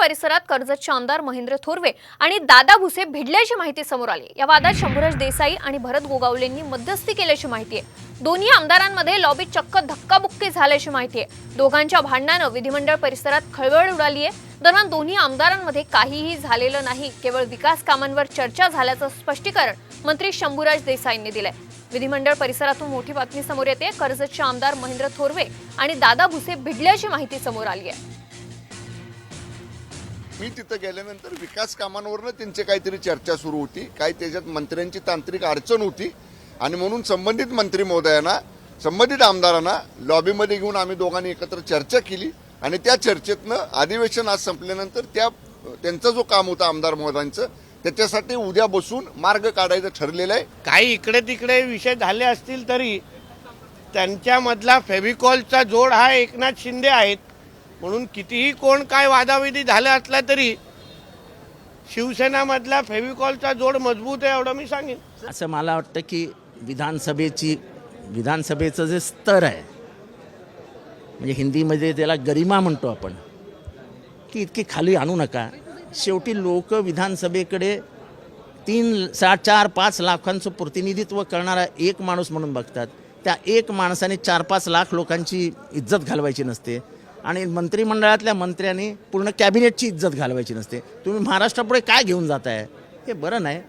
परिसरात कर्जतचे आमदार महेंद्र थोरवे आणि दादा भुसे भिडल्याची माहिती समोर आली. या वादात शंभूराज देसाई आणि भरत गोगावलेंनी मध्यस्थी केल्याची माहिती आहे. दोन्ही आमदारांमध्ये लॉबी चक्क धक्काबुक्की झाल्याची माहिती आहे. दोघांच्या भांडणानं विधिमंडळ परिसरात खळबळ उडाली आहे. दरम्यान दोन्ही आमदारांमध्ये काहीही झालेलं नाही केवळ विकास कामांवर चर्चा झाल्याचं स्पष्टीकरण मंत्री शंभूराज देसाईंनी दिलंय. विधिमंडळ परिसरातून मोठी बातमी समोर येते. कर्जतचे आमदार महेंद्र थोरवे आणि दादा भुसे भिडल्याची माहिती समोर आली आहे. मी तिथं गेल्यानंतर विकास कामांवरनं त्यांची काहीतरी चर्चा सुरू होती. काही त्याच्यात मंत्र्यांची तांत्रिक अडचण होती. आणि म्हणून संबंधित मंत्री महोदयांना संबंधित आमदारांना लॉबीमध्ये घेऊन आम्ही दोघांनी एकत्र चर्चा केली. आणि त्या चर्चेतनं अधिवेशन आज संपल्यानंतर त्या त्यांचा जो काम होता आमदार महोदयांचं त्याच्यासाठी उद्या बसून मार्ग काढायचं ठरलेलं आहे. काही इकडे तिकडे विषय झाले असतील तरी त्यांच्यामधला फेविकॉलचा जोड हा एकनाथ शिंदे आहेत. म्हणून कितीही कोण काय वादाविधी झाला असला तरी शिवसेनामधला फेविकॉलचा जोड मजबूत आहे एवढं मी सांगेन. असं मला वाटतं की विधानसभेची विधानसभेचं जे स्तर आहे म्हणजे हिंदीमध्ये त्याला गरिमा म्हणतो आपण की इतकी खाली आणू नका. शेवटी लोक विधानसभेकडे तीन सहा चार पाच लाखांचं प्रतिनिधित्व करणारा एक माणूस म्हणून बघतात. त्या एक माणसाने चार पाच लाख लोकांची इज्जत घालवायची नसते. आणि मंत्रिमंडळातल्या मंत्र्यांनी पूर्ण कॅबिनेटची इज्जत घालवायची नसते. तुम्ही महाराष्ट्रापुढे काय घेऊन जाताय? हे बरं नाही.